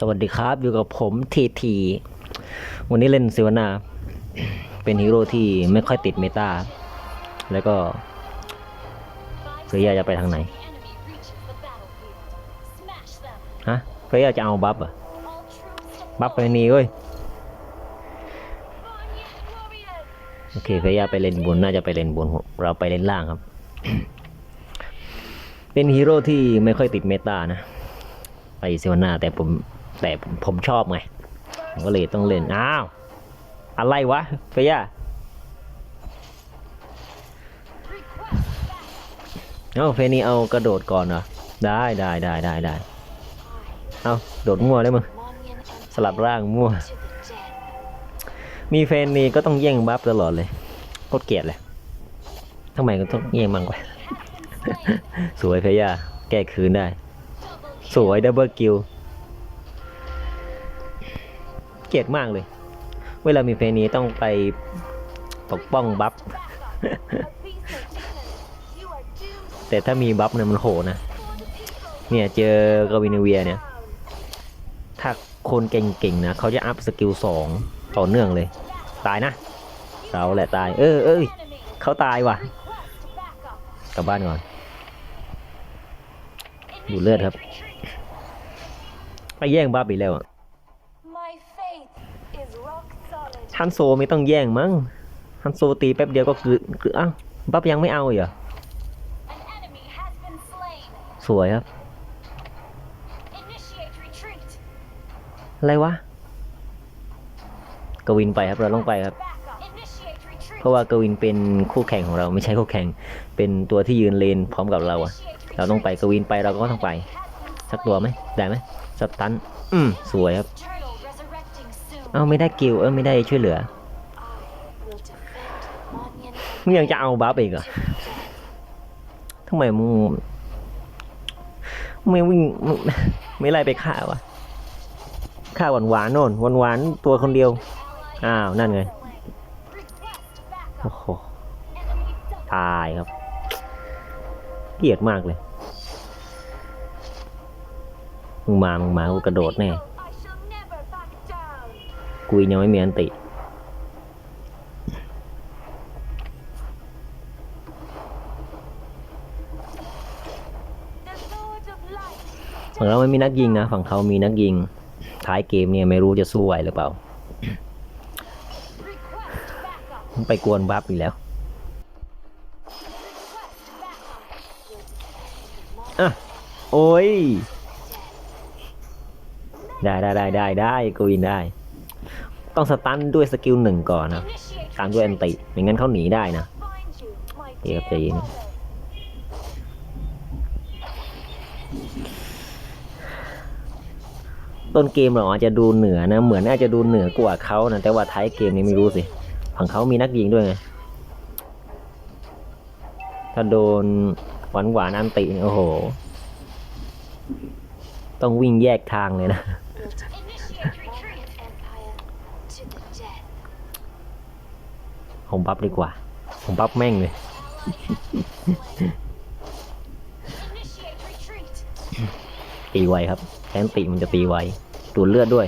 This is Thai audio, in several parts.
สวัสดีครับ อยู่กับผมทีทีวันนี้เล่นซิวนาเป็นฮีโร่ที่ไม่ค่อยติดเมตาแล้วก็เฟรยาจะไปทางไหนฮะเฟรยาจะเอาบัฟอะบัฟไปนี่เว้ยโอเคเฟรยาไปเลนบนน่าจะไปเลนบนเราไปเลนล่างครับ เป็นฮีโร่ที่ไม่ค่อยติดเมตานะไปซิวนาแต่ผม แต่ผมผมชอบไงผมก็เลยต้องเล่น อ้าว อะไรวะเฟียเอาเฟนี่เอากระโดดก่อนเหรอ ได้ได้ได้ได้ได้เอาโดดมั่วได้มึงสลับร่างมั่ว มีเฟนนี่ก็ต้องแย่งบัฟตลอดเลยโคตรเกลียดเลยทำไมก็ต้องแย่งมังวะสวยเฟียแก้คืนได้ สวยดับเบิลกิล เกลียดมากเลย เวลามีเพลงนี้ต้องไปปกป้องบัฟ แต่ถ้ามีบัฟเนี่ยมันโหนะ เนี่ยเจอกาวินเวียเนี่ย ถ้าคนเก่งๆนะเขาจะอัพสกิลสองต่อเนื่องเลย ตายนะ เราแหละตาย เออเอ้ยเขาตายว่ะ กลับบ้านก่อน ดูเลือดครับ ไปแย่งบัฟอีกแล้วอะ ฮันโซไม่ต้องแย่งมั้งฮันโซตีแป๊บเดียวก็คือคืออ้าวบัฟยังไม่เอาเหรอสวยครับอะไรวะกวินไปครับเราต้องไปครับ เพราะว่ากวินเป็นคู่แข่งของเราไม่ใช่คู่แข่ง เป็นตัวที่ยืนเลนพร้อมกับเราอะเราต้องไปกวินไปเราก็ต้องไป สักตัวไหมได้ไหมสตันอืมสวยครับ เอาไม่ได้กิลเออไม่ได้ช่วยเหลือมึงยังจะเอาบัฟอีกเหรอทำไมมึงไม่วิ่งไม่ไม่ไล่ไปฆ่าวะฆ่าหวานหวานโน่นหวานหวานตัวคนเดียว อ้าวนั่นไงโอ้โหตายครับเกลียดมากเลย มึงมา มึงมา กูกระโดดแน่ กูยังไม่มีอันติ ฝั่งเราไม่มีนักยิงนะ ฝั่งเขามีนักยิง ท้ายเกมเนี่ยไม่รู้จะสู้ไหวหรือเปล่า ไปกวนบัฟอีกแล้วอะโอ้ย ได้ได้ได้ได้ได้กูวินได้ ต้องสตันด้วยสกิลหนึ่งก่อนนะ ตามด้วยอันติไม่งั้นเขาหนีได้นะเดี๋ยวใจเย็นต้นเกมเราอาจจะดูเหนือนะ เหมือนน่าจะดูเหนือกว่าเขานะ แต่ว่าท้ายเกมนี้ไม่รู้สิ ฝั่งเขามีนักยิงด้วยไง ถ้าโดนหวานหวานๆอันติเนี่ยโอ้โห ต้องวิ่งแยกทางเลยนะ ผมบัฟดีกว่า ผมบัฟแม่งเลย ตีไวครับแอนติมันจะตีไวดูดเลือดด้วย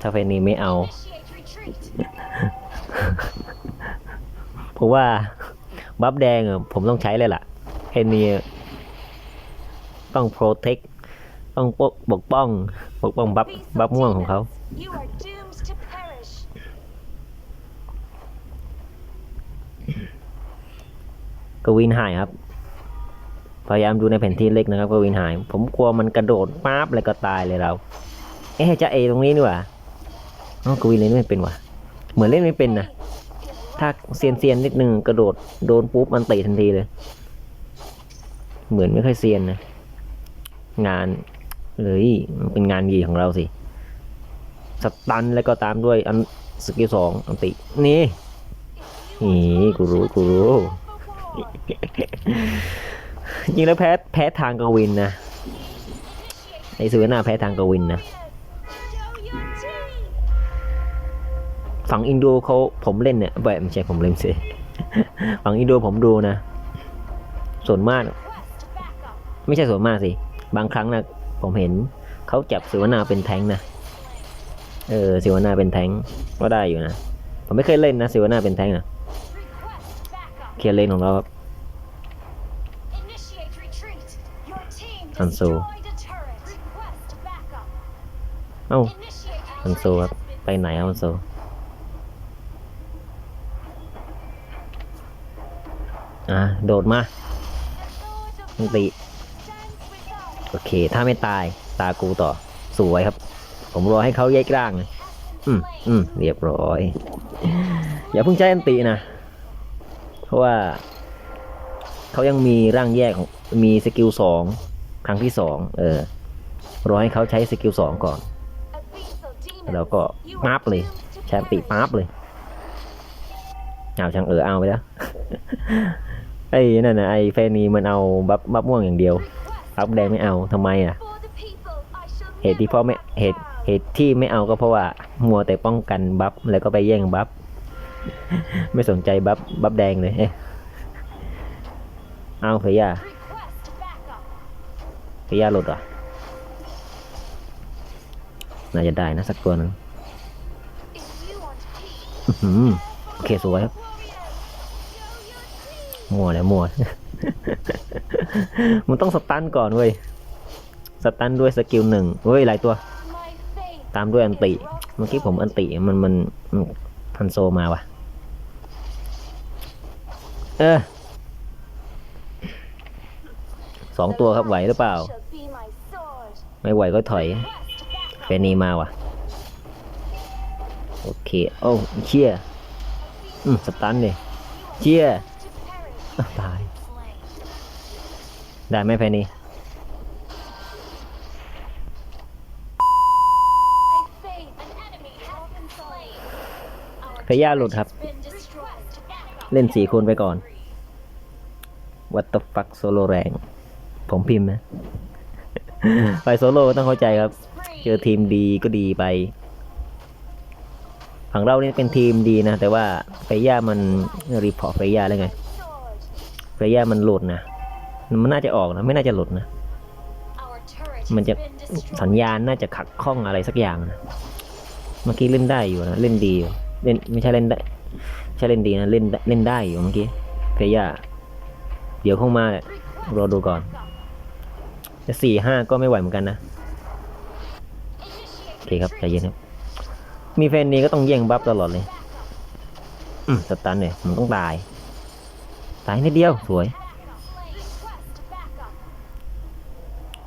ถ้าเฟนนี้ไม่เอา เพราะว่าบัฟแดงผมต้องใช้เลยล่ะเฟนนี้ต้องโปรเทค ต้องปกปกป้องปกป้องบัฟบัฟม่วงของเขา กวินหายครับ พยายามดูในแผนที่เล็กนะครับ กวินหาย ผมกลัวมันกระโดดปั๊บแล้วก็ตายเลยเรา เอ๊ะจะเอตรงนี้นี่หว่าอ๋อกวินเล่นไม่เป็นว่ะ เหมือนเล่นไม่เป็นนะ ถ้าเซียนเซียนนิดนึงกระโดดโดนปุ๊บมันเตะทันทีเลย เหมือนไม่ค่อยเซียนนะงาน เลยมันเป็นงานยีของเราสิ สตันแล้วก็ตามด้วยอันสกิลสองอันติ นี่นี่กูรู้กูรู้ จริงแล้วแพ้แพ้ทางกวินนะไอซูเวน่าแพ้ทางกวินนะ ฝั่งอินโดเขาผมเล่นเนี่ยแบบไม่ใช่ผมเล่นสิฝั่งอินโดผมดูนะ ส่วนมาก ไม่ใช่ส่วนมากสิ บางครั้งนะ ผมเห็นเขาจับสิวนาเป็นแท้งนะ เออสิวนาเป็นแท้งก็ได้อยู่นะ ผมไม่เคยเล่นนะสิวนาเป็นแท้งนะ Request backup. เคลียร์เลนของเราครับ Initiate retreat. Your team Hanzo. destroyed a turret. Request backup. เอ้า Initiate ฮันโซครับ ไปไหนครับฮันโซอะโดดมา The sword of มึงตี stands without. โอเค ถ้าไม่ตายตากูต่อ สวยครับ ผมรอให้เขาแยกร่าง อืมอืมเรียบร้อย อย่าเพิ่งใช้อันตินะ เพราะว่าเขายังมีร่างแยกของมีสกิลสองครั้งที่สองเออ รอให้เขาใช้สกิลสองก่อน แล้วก็ปั๊บเลย doomed to ใช้อันติ perish. ปั๊บเลยเอาช่างเออเอาไปแล้วไอ้นั่นนะไอ้เฟนีมันเอาบัฟบัฟม่วงอย่างเดียว Request บัฟแดงไม่เอาทำไมอะ for the people. I shall เหตุที่พ่อไม่ never เหตุ bow. เหตุที่ไม่เอาก็เพราะว่ามัวแต่ป้องกันบัฟแล้วก็ไปแย่งบัฟไม่สนใจบัฟบัฟแดงเลยเอ๊ะเอาเฟียา Request backup. เฟียาหลุดเหรอะน่าจะได้นะสักตัวหนึ่ง If you want peace, อื้อหือโอเคสวยครับ warriors, show your teeth. มัวแล้วมัว มันต้องสตันก่อนเว้ย สตันด้วยสกิลหนึ่งเฮ้ยหลายตัว ตามด้วยอันติ เมื่อกี้ผมอันติมันมันมันพันโซมาว่ะ เออสองตัวครับไหวหรือเปล่า ไม่ไหวก็ถอยเฟนีมาว่ะ โอเค โอ้เชี่ยอืมสตันเลยเชี่ยตาย ได้ไหมเฟนี My faith, an enemy has been slain. Our พยาหลุดครับ turret has been destroyed. Backup. เล่นสี่คูณไปก่อน What the fuck โซโลแรง ผมพิมพ์นะ ไปโซโล่ก็ต้องเข้าใจครับ เจอทีมดีก็ดีไป ฝั่งเรานี่เป็นทีมดีนะ แต่ว่าเฟย่ามันรีพอร์ตเฟย่าแล้วไง Sword. เฟย่ามันหลุดนะ มันน่าจะออกนะ ไม่น่าจะหลุดนะ Our turret มัน has จะ been destroyed. สัญญาณน่าจะขัดข้องอะไรสักอย่างนะ เมื่อกี้เล่นได้อยู่นะ เล่นดีอยู่เล่นไม่ใช่เล่นได้ไม่ใช่เล่นดีนะ เล่นเล่นได้อยู่เมื่อกี้เฟย่าเดี๋ยวคงมาแหละ Request รอดูก่อน backup. แต่สี่ห้าก็ไม่ไหวเหมือนกันนะ Initiate โอเคครับใจ retreat. เย็นครับ มีแฟนนี้ก็ต้องแย่งบัฟตลอดเลย อืมสตันเนี่ยมันต้องตาย ตายนิดเดียวสวย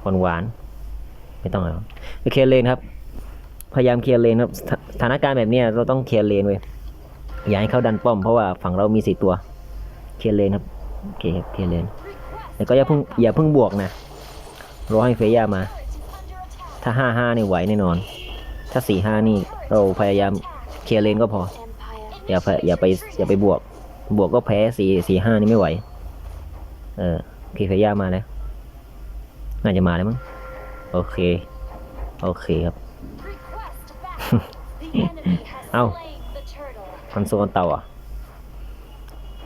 หวานหวานๆไม่ต้องแล้วเคลียร์เลนครับ พยายามเคลียร์เลนครับสถานการณ์แบบนี้เราต้องเคลียร์เลนเว้ยอย่าให้เขาดันป้อมเพราะว่าฝั่งเรามีสี่ตัว เคลียร์เลนครับโอเคครับเคลียร์เลนแต่ก็อย่าเพิ่งอย่าเพิ่งบวกนะรอให้เฟย่ามา ถ้าห้าห้านี่ไหวแน่นอน ถ้าสี่ห้านี่เราพยายามเคลียร์เลนก็พอ อย่าไปอย่าไปอย่าไปบวก บวกก็แพ้สี่สี่ห้านี่ไม่ไหว เออโอเคเฟย่ามาแล้ว น่าจะมาแล้วมั้งโอเค โอเคครับ Request backup. The enemy has Ow. slain the turtle. คอนโซลเต่าอะ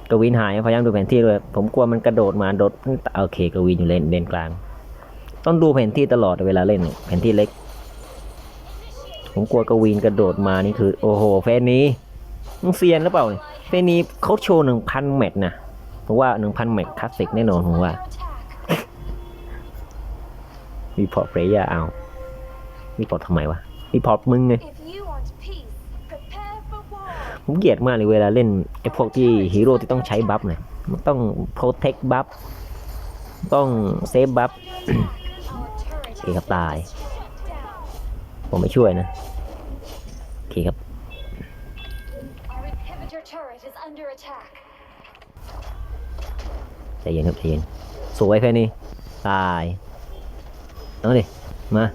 กวินหายพยายามดูแผนที่ด้วยผมกลัวมันกระโดดมาโดดโอเคกวินอยู่เลนเลนกลาง ต้องดูแผนที่ตลอดเวลาเล่นแผนที่เล็ก ผมกลัวกวินกระโดดมานี่คือ โอ้โหแฟนนี้มึงเซียนหรือเปล่าเนี่ยแฟนนี้เขาโชว์หนึ่งพันแมตช์นะผมว่าหนึ่งพันแมตช์คลาสสิกแน่นอนผมว่า รีพอร์ตเฟรย่าเอารีพอร์ตทำไมวะรีพอร์ตมึงไง If you want peace, prepare for war. ผมเกลียดมากเลยเวลาเล่นไอ้พวกที่ฮีโร่ที่ต้องใช้บัฟเนี่ยมันต้องโปรเทคบัฟต้องเซฟบัฟ Our turret โอ is เคครับตาย shut down. ผมไม่ช่วยนะ โอเคครับ Our inhibitor turret is under attack. ใจเย็นครับใจเย็นสวยแค่นี้ ตาย เอาดิ มา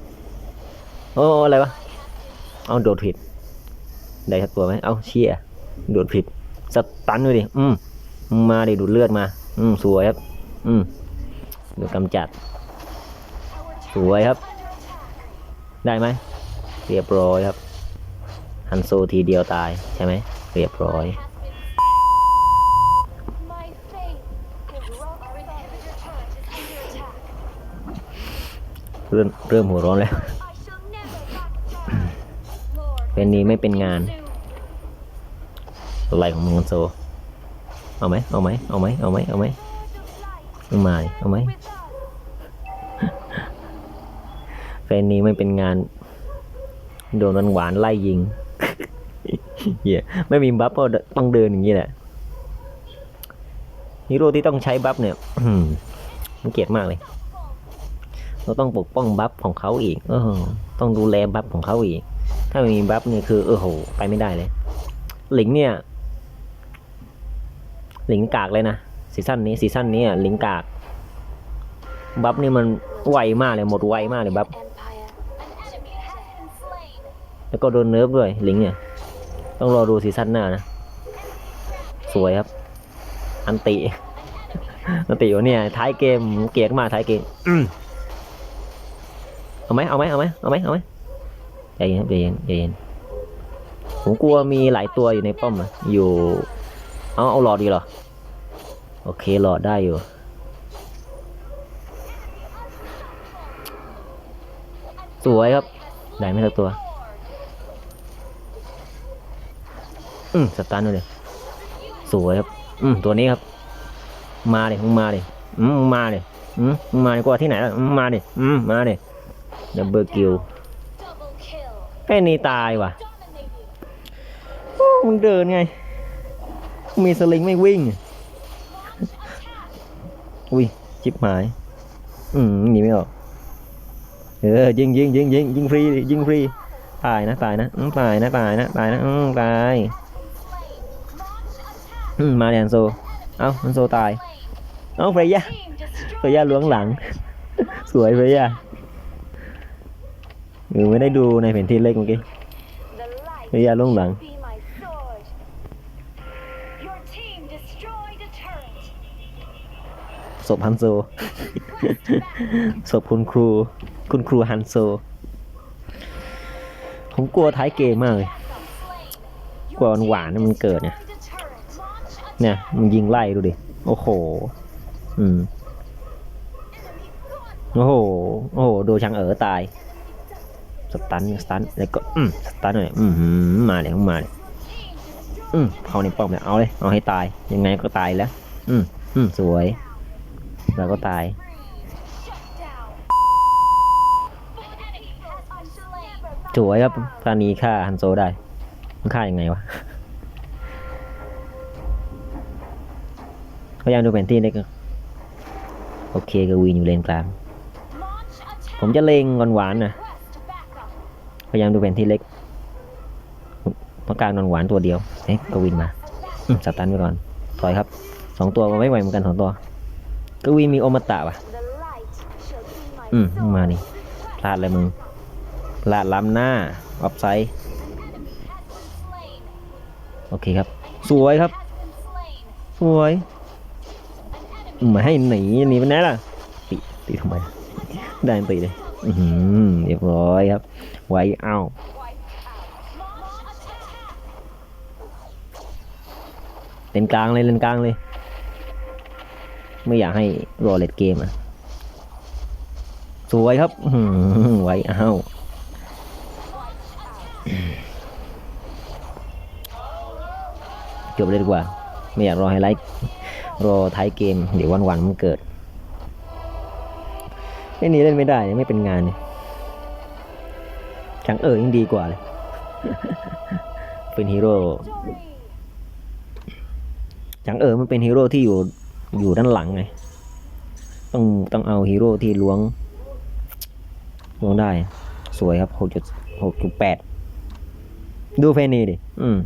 โอ้อะไรวะ เอาโดดผิด ได้สักตัวไหม เอาเชี่ยโดดผิด สตันด้วยดิ อืม มาดิดูดเลือดมา อืม สวยครับ อืมดูกำจัด สวยครับ ได้ไหม เรียบร้อยครับ ฮันโซทีเดียวตายใช่ไหม เรียบร้อย เริ่มเริ่มหัวร้อนแล้ว เป็นนี้ไม่เป็นงาน อะไรของมึงโซ เอาไหมเอาไหมเอาไหมเอาไหมเอาไหมเอามาเอาไหมแฟนนี้ไม่เป็นงาน โดนหวานไล่ยิงเหี้ยไม่มีบัฟก็ต้องเดินอย่างนี้แหละฮีโร่ที่ต้องใช้บัฟเนี่ยอืมมันเกลียดมากเลย เราต้องปกป้องบัฟของเขาอีกเออต้องดูแลบัฟของเขาอีก ถ้าไม่มีบัฟเนี่ยคือเออโห ไปไม่ได้เลย หลิงเนี่ย หลิงกากเลยนะซีซั่นนี้ซีซั่นนี้อะหลิงกาก บัฟนี่มันไวมากเลยหมดไวมากเลยบัฟ Empire. An enemy has been slain. แล้วก็โดนเนิร์ฟด้วยลิงเนี่ย ต้องรอดูซีซั่นหน้านะ สวยครับ อันติอันติวะเนี่ย ท้ายเกมเกลียดมากท้ายเกมอืม เอาไหมเอาไหมเอาไหมเอาไหมเอาไหมใจเย็นครับใจเย็นใจเย็นผมกลัวมีหลายตัวอยู่ในป้อมอะอยู่ เอาเอาหลอดดีเหรอ โอเคหลอดได้อยู่สวยครับ ได้ไม่สักตัว อืมสตันเลยสวยครับ อืมตัวนี้ครับ มาเลยมึงมาเลยอืมมาเลยอืมมึงมาดีกว่าที่ไหนล่ะมมาเลยอืมมาเลย ดับเบิลคิว Double kill. แค่นี้ตายว่ะมึงเดินไง มีสลิงไม่วิ่ง อุ้ยชิบหาย อืมหนีไม่ออก เออยิงยิงยิงยิงยิงฟรียิงฟรี ตายนะตายนะตายนะตายนะตายนะอืมตายมาเลยนโซ เอ้าฮันโซตาย เอ้าเฟรย่า Team เฟรย่าล้วงหลัง สวยเฟรย่า เออไม่ได้ดูในแผนที่เล็กเมื่อกี้ The light เฟรย่าล้วงหลัง ศพฮันโซ ศพคุณครู คุณครูฮันโซ ผมกลัวท้ายเกมมากเลย กลัวหวานๆมันเกิดเนี่ย เนี่ยมันยิงไล่ดูดิ โอ้โห อืม โอ้โห โอ้โหดูช่างเอ๋อตาย สตันสตันแล้วก็อืมสตันหน่อยอืมมาเลยมาเลยอืมเข้าในป้อมเลยเอาเลยเอาให้ตายยังไงก็ตายแล้ว อืมอืมสวยแล้วก็ตายสวยครับตอนนี้ฆ่าฮันโซได้มันฆ่ายังไงวะพยายามดูแผนที่เล็กโอเคกวีนอยู่เลนกลางผมจะเลงหวานๆนะ พยายามดูแผนที่เล็กต้องการนอนหวานตัวเดียวเอ๊ะกวินมาอืมสตันไปก่อน ถอยครับสองตัวมาไม่ไหวเหมือนกันสองตัวกวินมีโอมตะว่ะ The light shall be my อืมมึง sword. มานี่พลาดเลยมึงพลาดล้ำหน้าออฟไซด์ Enemy has been slain. โอเคครับ สวยครับ Has been slain. สวย An enemy ไม่ให้หนีหนีไปไหนล่ะตีตีทำไม ได้ตีเลยเรียบร้อยครับ ไว้เอ้าเลนกลางเลยเลนกลางเลย ไม่อยากให้รอเลดเกมอะ สวยครับไว้เอ้าจบเลยดีกว่า ไม่อยากรอไฮไลท์รอท้ายเกม เดี๋ยววันวันๆมันเกิด ไอ้นี่เล่นไม่ได้เนี่ยไม่เป็นงานเลยช่างเอ๋อยังดีกว่าเลย เป็นฮีโร่ Victory. จังเอ๋อมันเป็นฮีโร่ที่อยู่อยู่ด้านหลังไง ต้องต้องเอาฮีโร่ที่ล้วงล้วงได้ สวยครับหกจุดหกจุดแปดดูเพนนีดิ อืม